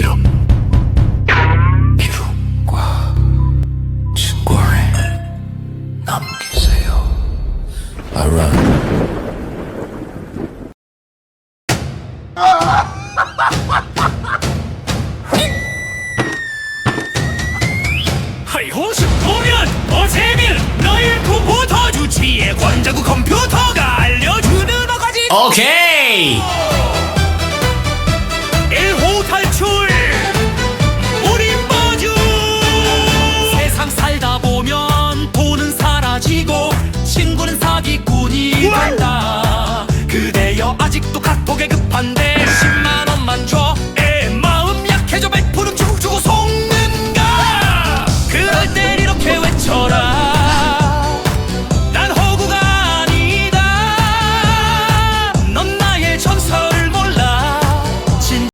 기록. 기록과 증거를 남기세요. 알아 하이호수 보면 어세밀. 너의 부부터 주치의 권자구 컴퓨터가 알려주는 어가지. 오케이 돈은 사라지고